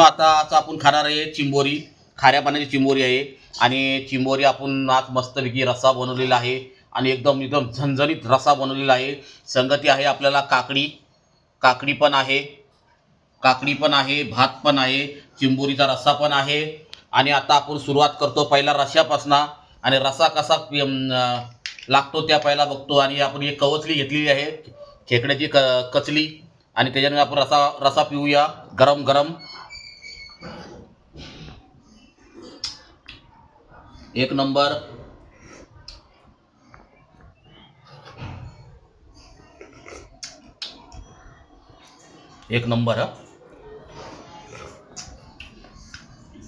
आता आता आपण खाणार आहे चिंबोरी खाऱ्या पाण्याची चिंबोरी आहे. आणि चिंबोरी आपण आज मस्तपैकी रस्सा बनवलेला आहे. आणि एकदम एकदम झणझणीत रस्सा बनवलेला आहे. संगती आहे आपल्याला काकडी. काकडी पण आहे. काकडी पण आहे भात पण आहे चिंबोरीचा रस्सा पण आहे. आणि आता आपण सुरुवात करतो पहिला रश्यापासनं आणि रस्सा कसा लागतो त्या पहिला बघतो. आणि आपण एक कवचली घेतलेली आहे. खेकड्याची क कचली. आणि त्याच्याने आपण रसा रसा पिऊया. गरम गरम. एक नंबर. एक नंबर हा.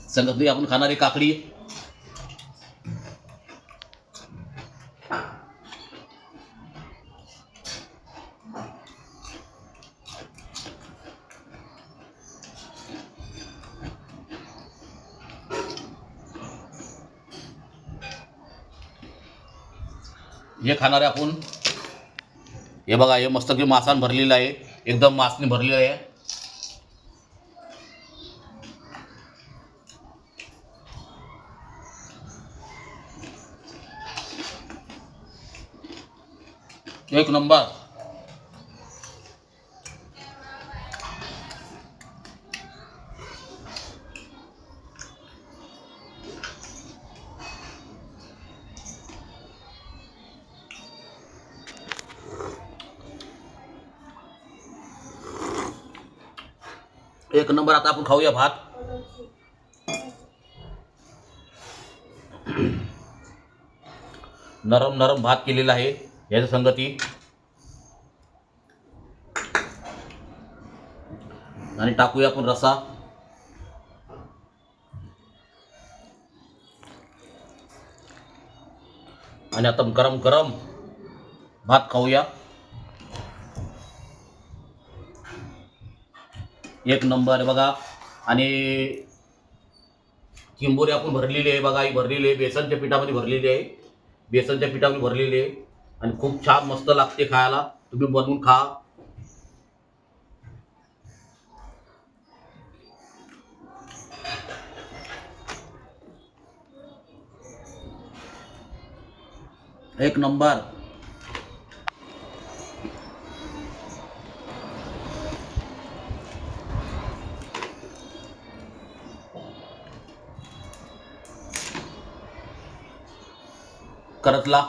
संगती आपण खाणारी काकडी. हे खाणार आहे आपण हे बघा हे मस्त की मासान भरलेलं आहे. एकदम मासने भरलेलं आहे. एक नंबर. एक नंबर आता आपण खाऊया भात. नरम नरम भात केलेला आहे याच्या संगती. आणि टाकूया आपण रसा. आणि आता गरम गरम भात खाऊया. एक नंबर आहे बघा. आणि चिंबोरी आपण भरलेली आहे बघा ही भरलेली आहे. बेसनच्या पिठामध्ये भरलेली आहे. बेसनच्या पिठामध्ये भरलेली आहे. आणि खूप छान मस्त लागते खायला. तुम्ही बनवून खा. एक नंबर. करतला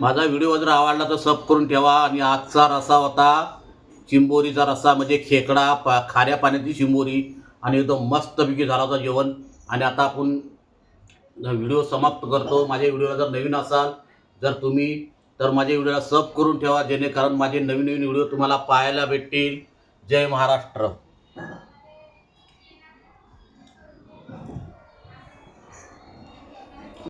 माझा व्हिडिओ जर आवडला तर सब करून ठेवा आणि आजचा रसा होता चिंबोरीचा रस्सा म्हणजे खेकडा पा खाऱ्या पाण्याची चिंबोरी आणि एकदम मस्तपैकी झाला होता जेवण. आणि आता आपण व्हिडिओ समाप्त करतो. माझ्या व्हिडिओला जर नवीन असाल जर तुम्ही तर माझ्या व्हिडिओला सब करून ठेवा जेणेकरून माझे नवीन नवीन व्हिडिओ तुम्हाला पाहायला भेटतील. जय महाराष्ट्र.